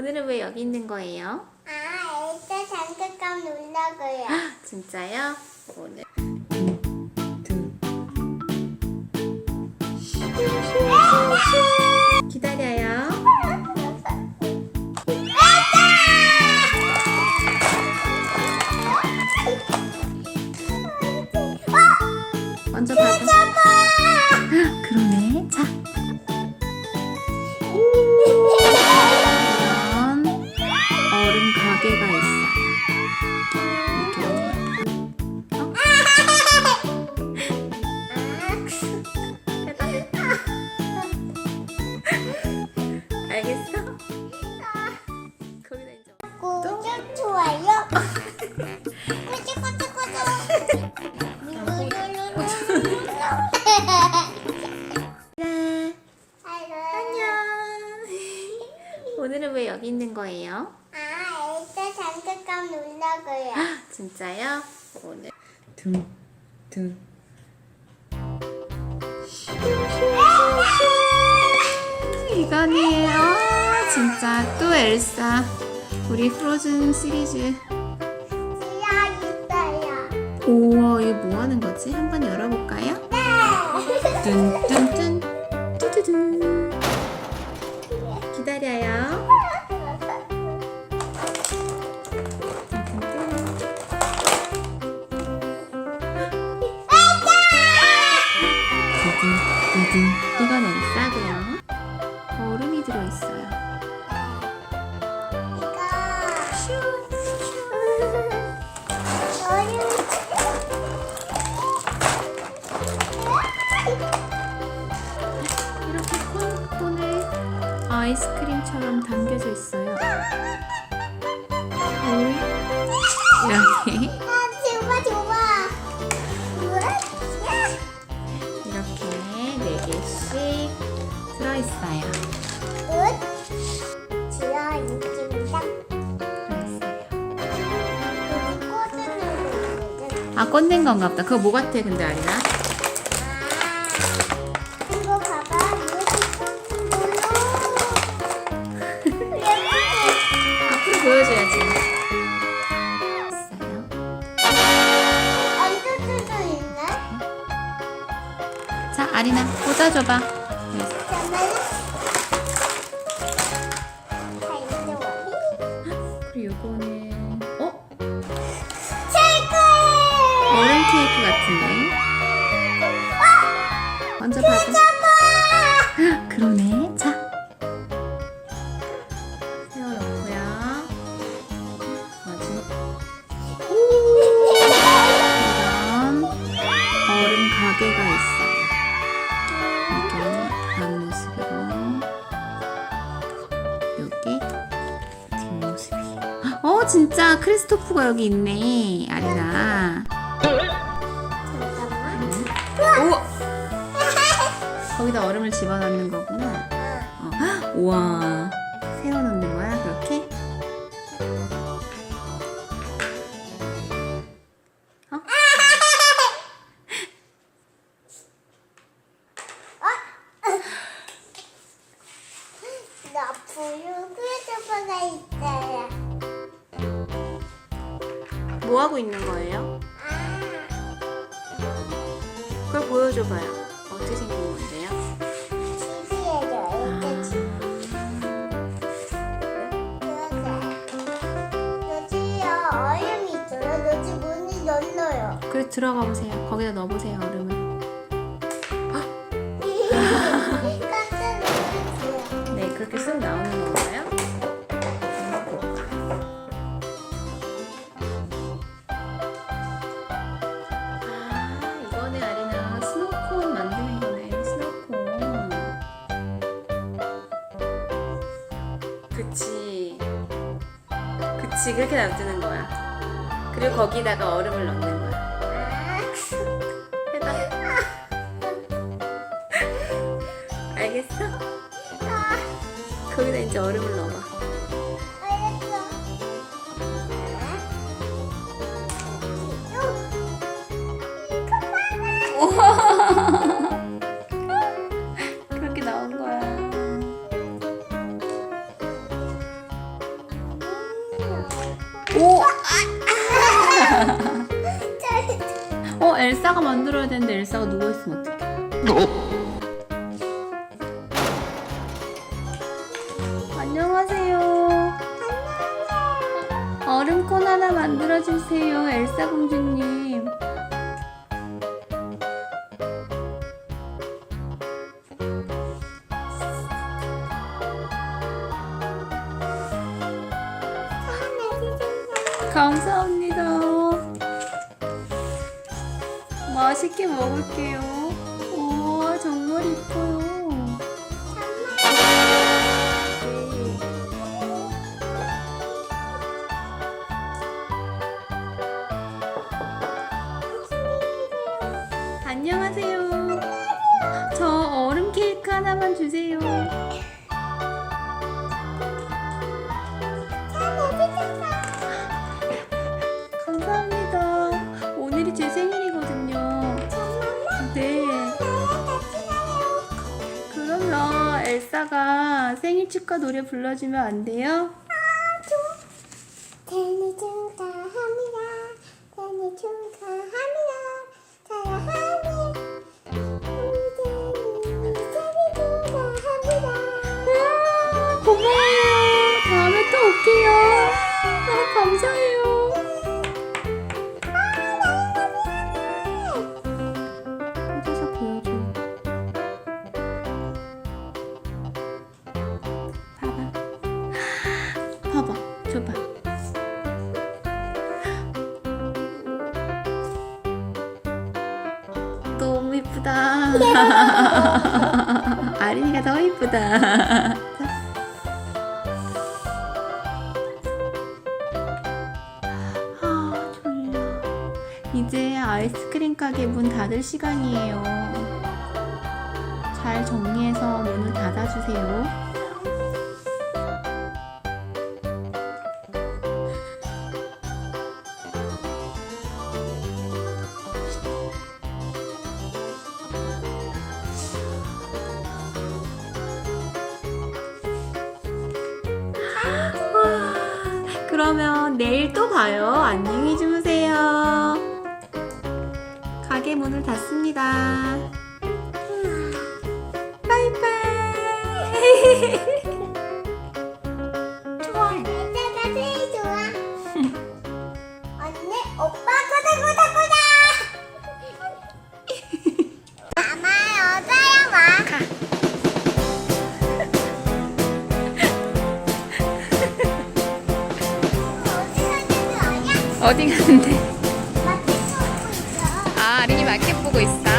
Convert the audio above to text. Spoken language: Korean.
오늘은 왜 여기 있는 거예요? 아, 일단 장난감 놀라고요. 진짜요? 오늘 기다려요. 먼저. 그러 알겠어? 거기다 이제 구독, 좋아요. 네. 안녕. 오늘은 왜 여기 있는 거예요? 아, 일단 장난감 놀라고요. 진짜요? 오늘 둥 둥. 이건이에요. 아, 진짜 또 엘사. 우리 프로즌 시리즈. 우와, 이거 뭐 하는 거지? 한번 열어볼까요? 네. 뚠뚠뚠 뚜두두. 아이스크림처럼 담겨져 있어요. 이렇게 아, 줘봐, 줘봐. 이렇게 네 개씩 들어있어요. 끝. 지하 있습니다. 들어있어요. 꽂는 거거든. 아 건가 보다. 그거 뭐 같아 근데 아리나? 와비. 그리고 요거는 진짜 크리스토프가 여기 있네. 아리나. 잠깐만. 오! 거기다 얼음을 집어넣는 거구나. 어. 헉, 우와. 세워놓는 거야, 그렇게? 뭐 하고 있는 거예요? 아, 그걸 보여줘봐요. 어떻게 생긴 건데요? 그래, 들어가 보세요. 거기다 넣어보세요, 얼음을. 네, 그렇게 쓱 나오는 그치, 그렇게 놔두는 거야. 그리고 거기다가 얼음을 넣는 거야. 해봐. 알겠어? 거기다 이제 얼음을 넣어봐. 그렇 엘사가 만들어야 되는데 엘사가 누워 있으면 어떡해? 안녕하세요. 얼음콘 하나 만들어 주세요, 엘사 공주님. 감사합니다. 맛있게 먹을게요. 우와, 정말 이뻐요. 안녕하세요. 저 얼음 케이크 하나만 주세요. 엘사가 생일 축하 노래 불러주면 안 돼요? 생일 축하합니다. 생일 축하합니다. 사랑하는 생일 축하합니다. 와, 고마워요. 다음에 또 올게요. 아, 감사해요. 아린이가 더 이쁘다. 아, 졸려. 이제 아이스크림 가게 문 닫을 시간이에요. 잘 정리해서 문을 닫아주세요. 그러면 내일 또 봐요. 안녕히 주무세요. 가게 문을 닫습니다. 바이바이. 어디 갔는데? 아, 아린이 마켓 보고 있어.